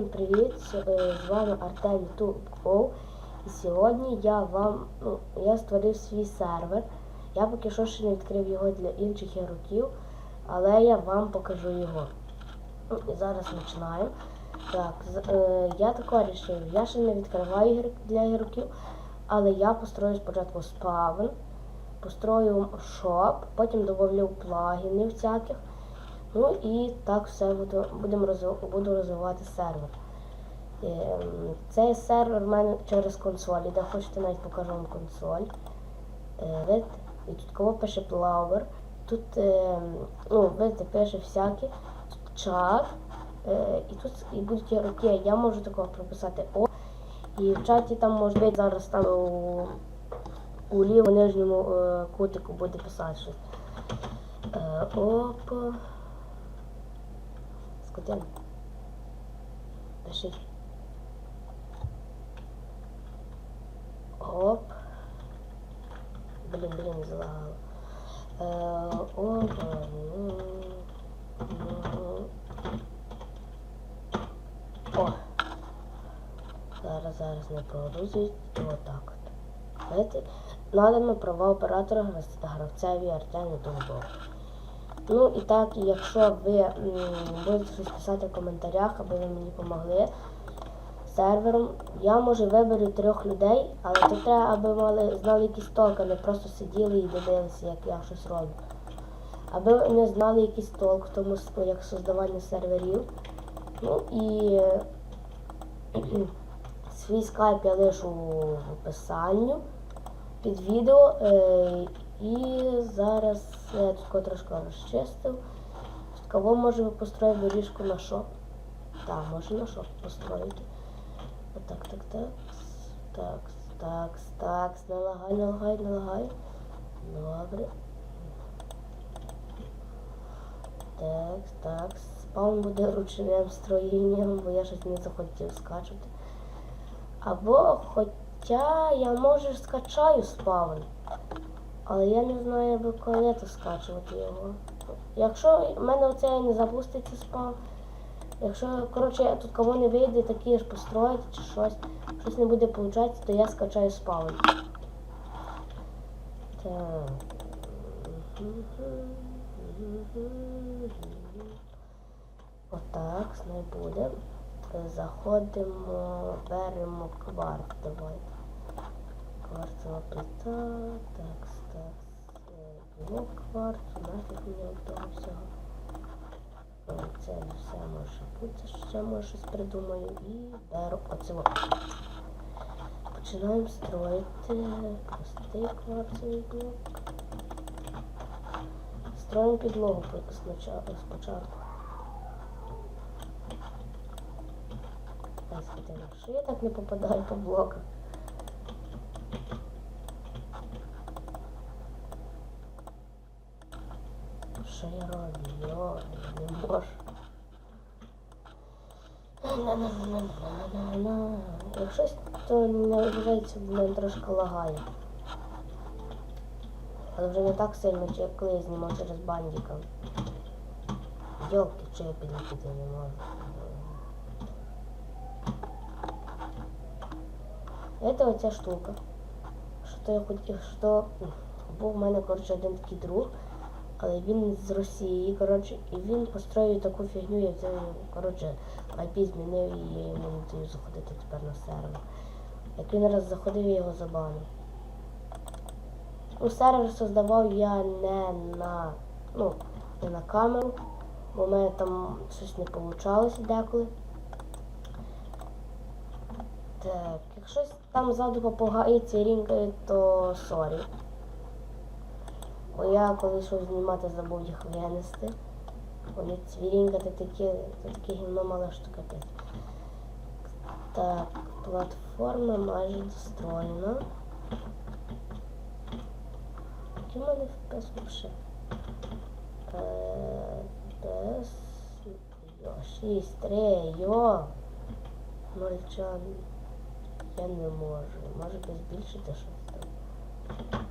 Всім привіт! З вами Артем Тупков. І сьогодні я вам ну, я створив свій сервер. Я поки що ще не відкрив його для інших ігроків, але я вам покажу його. Ну, І зараз починаємо. Так, е, я тако вирішив, я ще не відкриваю для ігроків, але я построю спочатку спавн, построю шоп, потім додавлю плагінів всяких. Ну і так все буду, будемо буду розвивати сервер. Ем, Цей сервер в мене через консоль. Де хочете навіть покажу вам консоль. Е, І тут кого пише Plower. Тут ем, ну, видите, пише всякі. Тут чат. Е, І тут і будуть роки. Я можу такого прописати О. І в чаті там може бути зараз там у, у лівому нижньому е, кутику буде писати щось. Опа. Скотин. Пишіть. Оп. Блін, блін, залагало. Е, ну, ну. О. Зараз, зараз не прогрузить. Отак от. Знаєте, надано права оператора гра- гравцеві Артему Довбов. Ну і так, якщо ви будете щось писати в коментарях, аби ви мені допомогли сервером, я може виберу трьох людей, але то треба, аби мали, знали якийсь толк, а не просто сиділи і дивилися, як я щось роблю. Аби вони знали якийсь толк тому, як создавання серверів. Ну і е, свій скайп я лишу в описанню під відео. І зараз я тут трошки розчистив. Кого може построїти доріжку на шоп? Так, може на шоп построїти. Отак, так, так. Так, так, так, не лагай, не лагай, не лагай. Добре. Так, так. Спаун буде ручним строєнням, бо я щось не захотів скачувати. Або хоча я може скачаю спаун. Але я не знаю, коли то скачувати його. Якщо в мене оце не запуститься спам, якщо, коротше, тут кого не вийде, такі ж построїти чи щось, щось не буде получатися, то я скачаю спам. Так. Отак, не буде. Заходимо, беремо кварт, давайте. Кварцева плита, так, блок кварцу, нафіг мені того всього. Е, Це все може бути, ще може щось придумаю і беру от. Починаємо строїти простий кварцевий блок. Строїмо підлогу спочатку. Що я так не попадаю по блоках? Що я не можу. На-на-на-на-на-на-на. Якщо то не обижається, в трошки лагає. Але вже не так сильно, як коли я знімав через бандіка. Йолки, чи я підлетіти не можу. Это оця штука. Що я хотів, що був в мене, коротше, один такий друг, але він з Росії, коротше, і він построїв таку фігню, я взяв, коротше, IP змінив і я йому не даю заходити тепер на сервер. Як він раз заходив, я його забанив. Ну, сервер создавав я не на, ну, не на камеру, бо в мене там щось не вийшло деколи. Так, якщо там ззаду попугаї цвірінькають, то сорі. Бо я коли йшов знімати, забув їх винести. Вони цвірінькати такі, то таке гімно мало що. Так, платформа майже достроєна. Який в мене вообще? Е, FPS... Йо, 6, 3, йо. Мальчан. Я не можу. Може би збільшити щось там.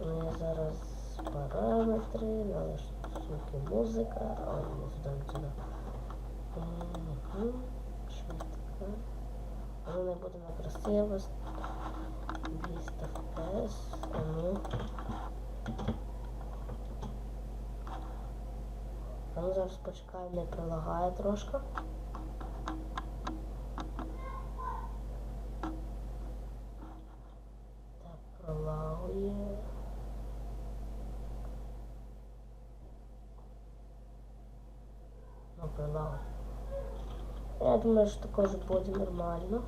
Ну, я зараз параметри, налаштунки музика. Ой, не не сюди. Угу. Що не буде на красивость. 200 FPS. А ну. Ну зараз почекаємо, не прилагає трошки. Так, пролагує. Ну, прилагує. Я думаю, що також буде нормально.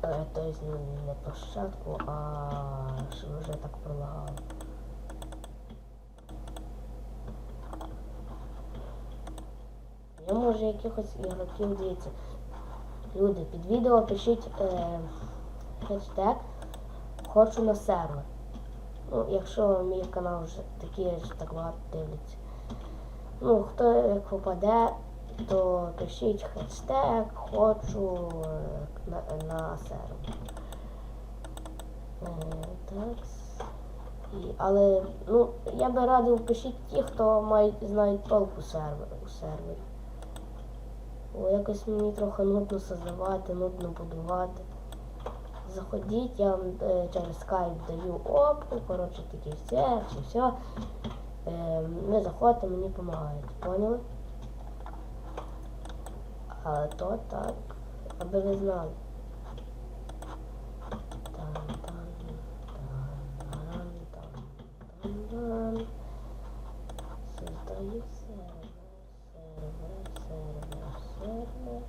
Тобто не- щатку, а щоб вже так пролагало. Я може якихось ігроків дивіться. Люди, під відео пишіть е, хештег Хочу на сервер. Ну, якщо мій канал вже такі ж так багато дивляться. Ну, хто як попаде, то пишіть хештег хочу е, на, на сервер. Е. І, але ну, я би радив пишіть ті, хто мають, знають толку сервер, у сервері. Бо якось мені трохи нудно создавати, нудно будувати. Заходіть, я вам е, через скайп даю опку, коротше такі все, все, все. Е, ви заходите, мені допомагаєте, поняли? А то так, аби ви знали. Создаю сервер, сервер, сервер, сервер.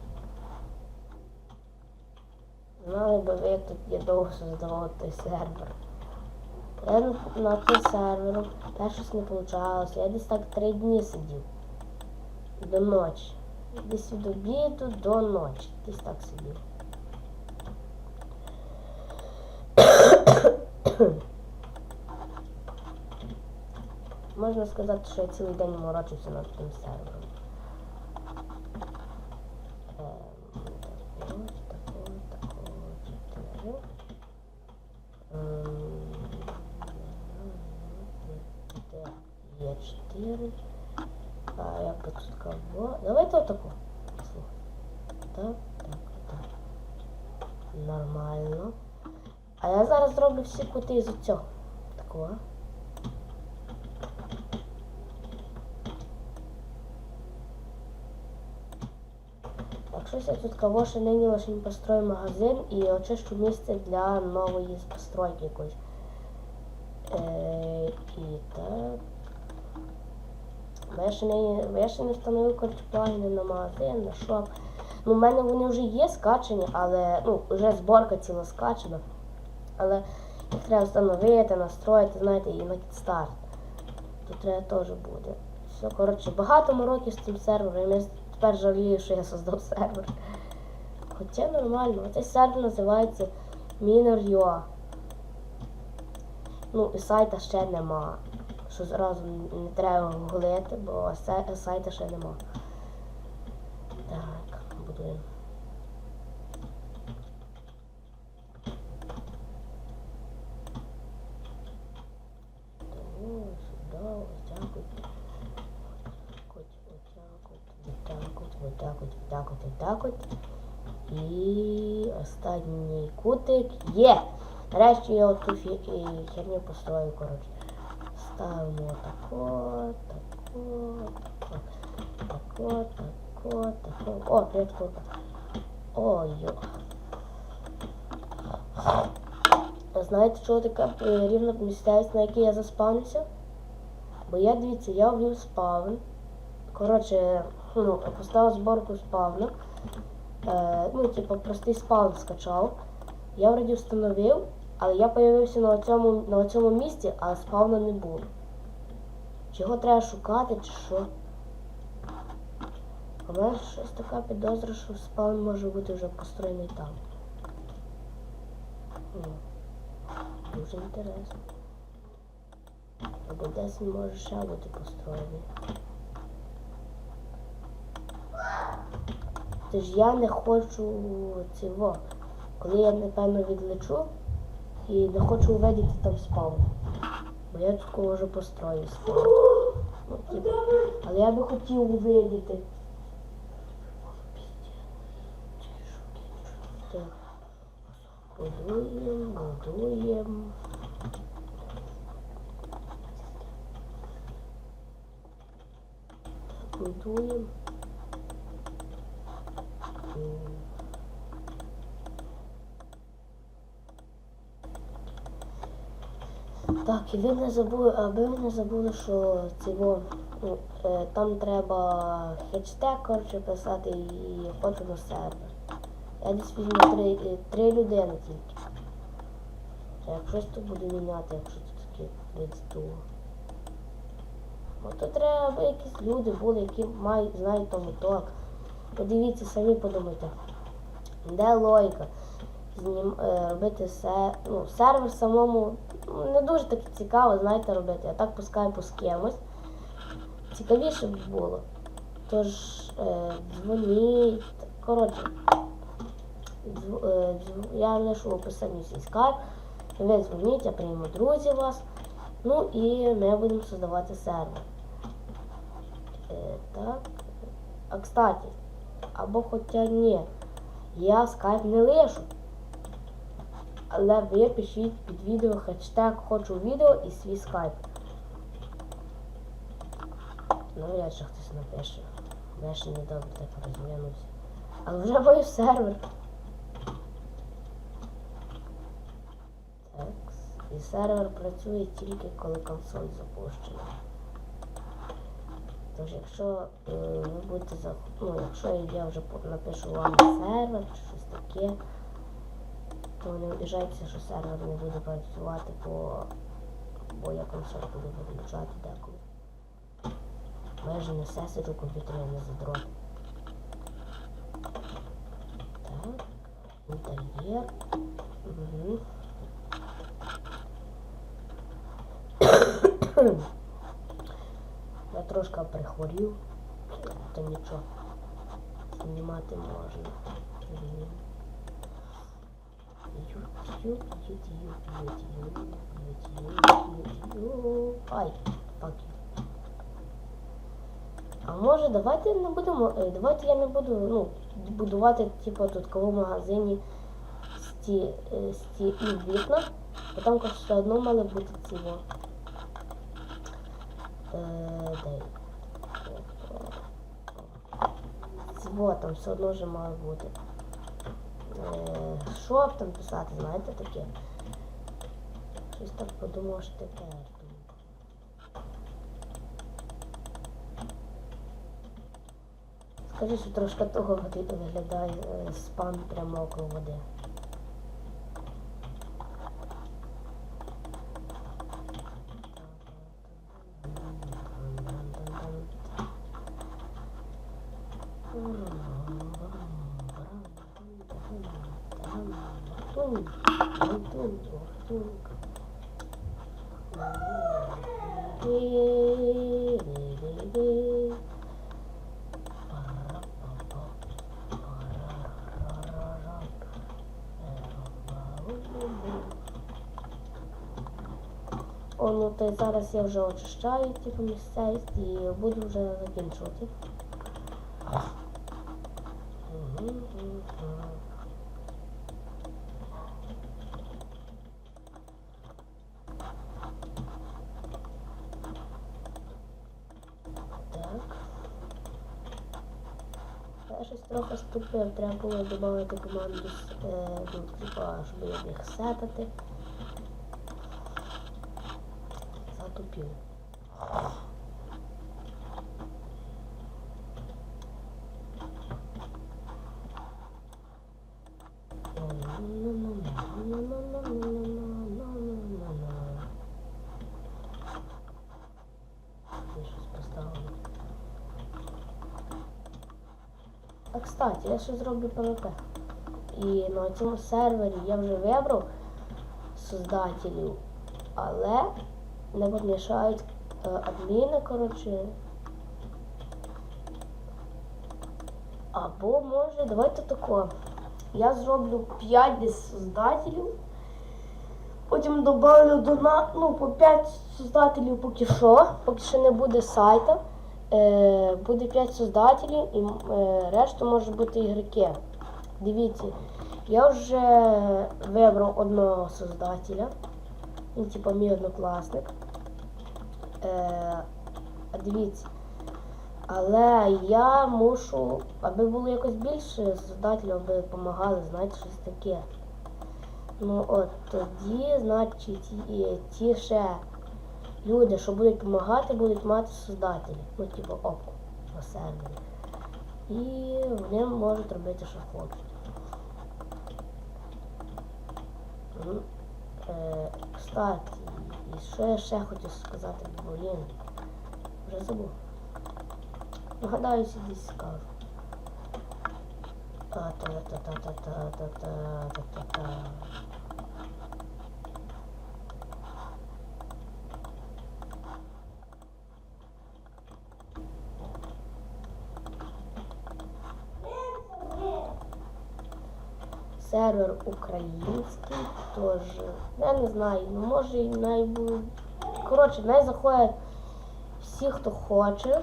Знали би ви, тут я довго создавав той сервер. Я на, цей теж щось не вийшло. Я десь так три дні сидів. До ночі. Десь від обіду до ночі. Десь так собі. Можна сказати, що я цілий день морочуся над тим сервером. Ем, такого, такого, такого, чотири. Ем, де Є чотири. А як би? Давайте отаку. Так, так, так. Нормально. А я зараз зроблю всі кути з цього. Такого. Так, щось я тут кого ще нині лише построю магазин і очищу місце для нової постройки якоїсь. Е, і так. Бо я ще не, я ще не встановив коротше, на магазин, на шоп. Ну, в мене вони вже є скачані, але ну, вже зборка ціла скачана. Але їх треба встановити, настроїти, знаєте, і на кідстарт. Тут треба теж буде. Все, коротше, багато мороків з цим сервером. Я тепер жалію, що я создав сервер. Хоча нормально. Цей сервер називається Miner.ua. Ну і сайта ще нема. Що зразу не треба гуглити, бо сайта ще нема. Так, будуємо. Так от. Отак от. І останній кутик є. Нарешті я оту херню построю, коротше. Ставимо тако, тако, тако, тако, тако. О, привіт, курка. Ой. Знаєте, чого така е, рівна місцевість, на якій я заспавнився? Бо я, дивіться, я ввів спавн. Коротше, ну, поставив зборку спавна. Е, ну, типу, простий спавн скачав. Я вроді встановив, але я появився на цьому, на цьому місці, а спавна не було. Чи його треба шукати, чи що? У мене щось така підозра, що спаун може бути вже построєний там. Дуже інтересно. Або десь він може ще бути построєний. Тож я не хочу цього. Коли я, напевно, відлечу і не хочу увидіти там спаун. Бо я тут кого вже построю спаун. Ну, типу, але я би хотів увидіти. Так. Будуємо, будуємо. Будуємо. Так, і ви не забули, аби ви не забули, що цього, ну, е, там треба хештег, коротше, писати і хочу на сервер. Я десь візьму три, е, три людини тільки. Як щось то буде міняти, якщо це таке придстуло. Бо то треба, якісь люди були, які мають, знають тому ток. Подивіться, самі подумайте. Де логіка? Знім, е, робити се, ну, сервер самому не дуже таки цікаво, знаєте, робити. Я так по скайпу з кимось. Цікавіше б було. Тож е, дзвоніть. Коротше, дз, е, дз, я лишу в описанні свій скайп. Ви дзвоніть, я прийму друзів вас. Ну і ми будемо создавати сервер. Е, так. А кстати, або хоча ні, я скайп не лишу. Але ви пишіть під відео хештег хочу відео і свій скайп. Навряд чи хтось напише. Я ще недобре так розвинувся. Але вже маю сервер. Так. І сервер працює тільки коли консоль запущена. Тож якщо е, ви будете за... ну, якщо я вже напишу вам сервер чи щось таке, то не обіжайтеся, що сервер не буде працювати, бо, бо я консоль буду виключати деколи. Майже не все сиджу а не задрот. Так, інтер'єр. Угу. Я трошки прихворів, то нічого. Знімати можна. Ютуб, ютуб, ютуб, ютуб, ютуб. Ай, you. А може давайте не будемо. е, Давайте я не буду ну, будувати типу тут кого в магазині сті, е, сті ну, вікна, бо там все одно мали бути ці. во. Е, там все одно вже має бути. Що там писати, знаєте таке? Щось так подумав, що таке. Скажи, що трошки того виглядає е, спам прямо около води. О, ну то зараз я вже очищаю типу місцевість і буду вже закінчувати. Угу, мгм. Так. Я щось трохи ступив, треба було додати команду, з, е, ну, типа, щоб я міг сетати. Затупив. Я щось поставлю. А кстати, я ще зроблю ПВП. І на цьому сервері я вже вибрав создателів, але не помішають е, адміни, коротше. Або може, давайте тако. Я зроблю 5 десь создателів. Потім добавлю до ну, по 5 создателів поки що, поки ще не буде сайта. Е, буде 5 создателів і е, решту може бути ігроки. Дивіться, Я вже вибрав одного создателя. Він типа мій однокласник. Е, дивіться. Але я мушу, аби було якось більше создателів, аби допомагали, знаєте, щось таке. Ну от тоді, значить, ті ще люди, що будуть допомагати, будуть мати создателі. Ну, типу, опку на сервері. І вони можуть робити, що хочуть. Е, кстати, і що я ще хотів сказати, блін. Вже забув. Нагадаю, десь скажу. Та-та-та-та-та-та-та-та-та-та. Сервер український теж. Я не знаю, ну може і найбу... Коротше, не заходять всі, хто хоче.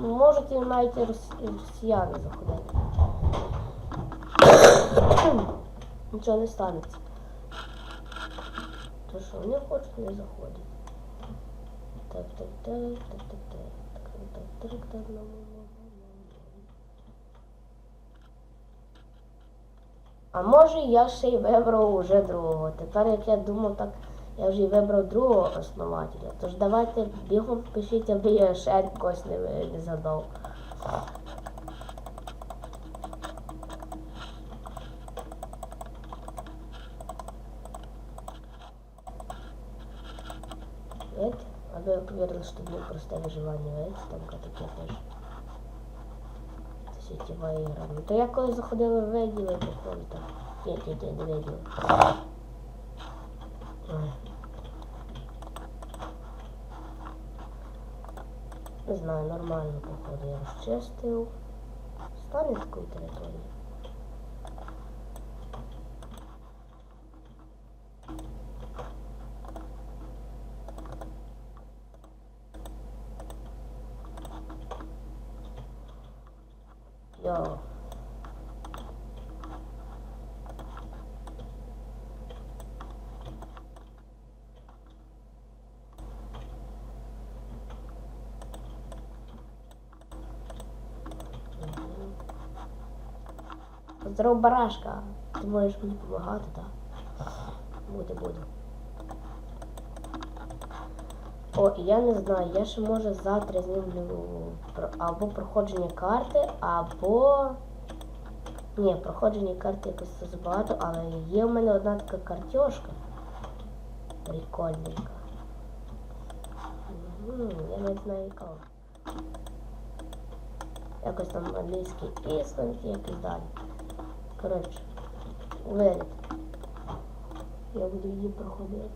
Можуть і навіть росіяни заходити. Нічого не станеться. То що вони хочуть, не заходять. Так, так, так, так, так, так, так, так, так, так, ну, ну, ну, ну. А може я ще й вибрав уже другого. Тепер як я думав, так я вже й вибрав другого основателя. Тож давайте бігом пишіть, аби я ще когось не, ви- не задав. Видите? А вы уверены, что будет простое выживание, видите? Там таке теж. Це сетєва ігра. Ну то я коли заходила в виділи, походу там. Ні, ні, ні, не виділи. Не знаю, нормально, походу, я розчистив. Стане такої території. Йо. Здоров, барашка. Ти можеш мені допомагати, так? Буде, буде. О, і я не знаю, я ще може завтра знімлю або проходження карти, або. Ні, проходження карти якось забагато, але є в мене одна така картошка. Прикольненька. Я навіть знаю яка. Якось там англійський Ісланд, якось далі. Коротше, вирід. Я буду її проходити.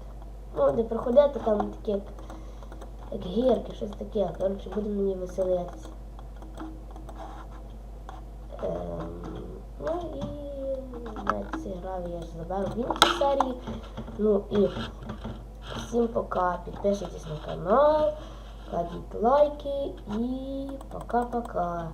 Ну, не проходити, там такі як, як гірки, щось таке. Коротше, будемо мені веселитися. Ем, ну і ці граві я ж заберу в іншій серії. Ну і всім пока. Підписуйтесь на канал, кладіть лайки і пока-пока.